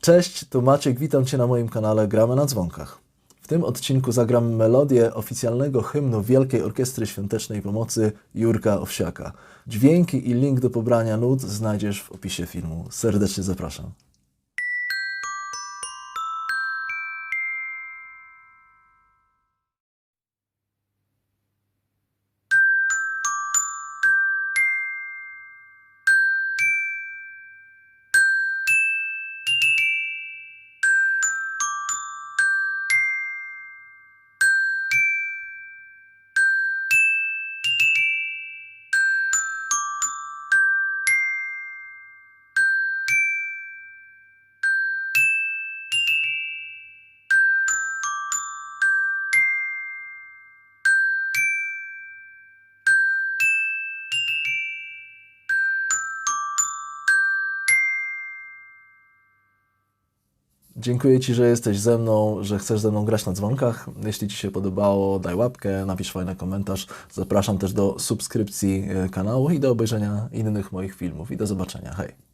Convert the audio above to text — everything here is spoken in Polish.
Cześć, tu Maciek, witam Cię na moim kanale Gramy na Dzwonkach. W tym odcinku zagram melodię oficjalnego hymnu Wielkiej Orkiestry Świątecznej Pomocy Jurka Owsiaka. Dźwięki i link do pobrania nut znajdziesz w opisie filmu. Serdecznie zapraszam. Dziękuję Ci, że jesteś ze mną, że chcesz ze mną grać na dzwonkach. Jeśli Ci się podobało, daj łapkę, napisz fajny komentarz. Zapraszam też do subskrypcji e, kanału i do obejrzenia innych moich filmów. I do zobaczenia. Hej!